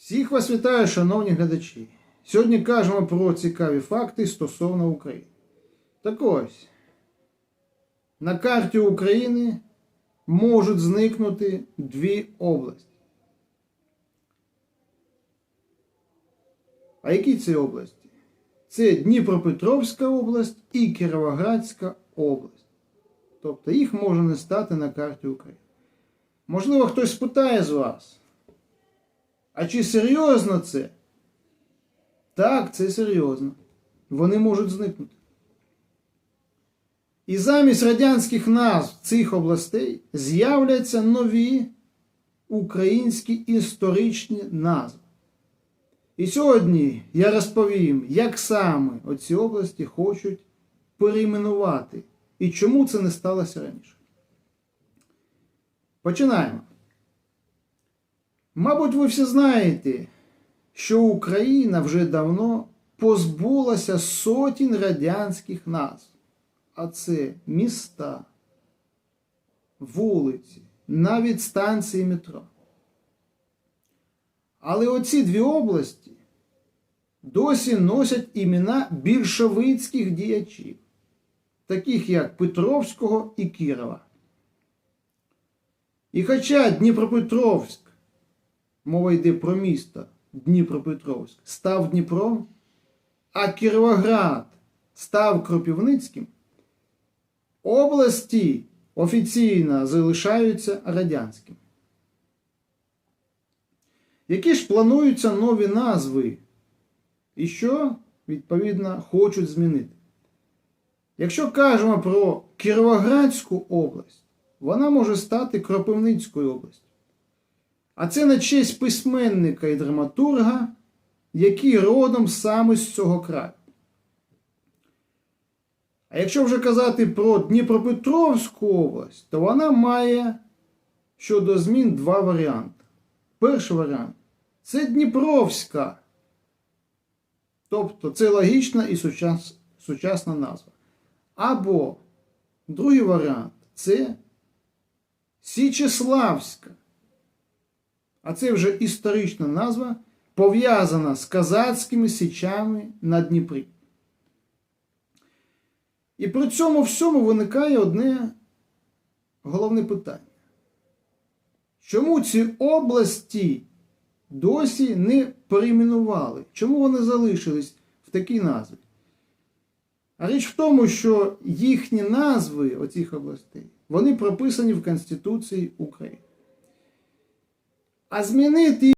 Всіх вас вітаю, шановні глядачі. Сьогодні кажемо про цікаві факти стосовно України. Так ось, на карті України можуть зникнути дві області. А які це області? Це Дніпропетровська область і Кіровоградська область. Тобто їх може не стати на карті України. Можливо, хтось спитає з вас. А чи серйозно це? Так, це серйозно. Вони можуть зникнути. І замість радянських назв цих областей з'являться нові українські історичні назви. І сьогодні я розповім, як саме оці області хочуть перейменувати і чому це не сталося раніше. Починаємо. Мабуть, ви всі знаєте, що Україна вже давно позбулася сотень радянських назв. А це міста, вулиці, навіть станції метро. Але оці дві області досі носять імена більшовицьких діячів, таких як Петровського і Кірова. І хоча Дніпропетровськ мова йде про місто Дніпропетровськ, став Дніпром, а Кіровоград став Кропивницьким, області офіційно залишаються радянськими. Які ж плануються нові назви? І що, відповідно, хочуть змінити? Якщо кажемо про Кіровоградську область, вона може стати Кропивницькою областю. А це на честь письменника і драматурга, який родом саме з цього краю. А якщо вже казати про Дніпропетровську область, то вона має щодо змін два варіанти. Перший варіант це Дніпровська. Тобто це логічна і сучас, сучасна назва. Або другий варіант це Січеславська. А це вже історична назва, пов'язана з казацькими січами на Дніпрі. І при цьому всьому виникає одне головне питання. Чому ці області досі не перейменували? Чому вони залишились в такій назві? А річ в тому, що їхні назви оцих областей, вони прописані в Конституції України. А змінити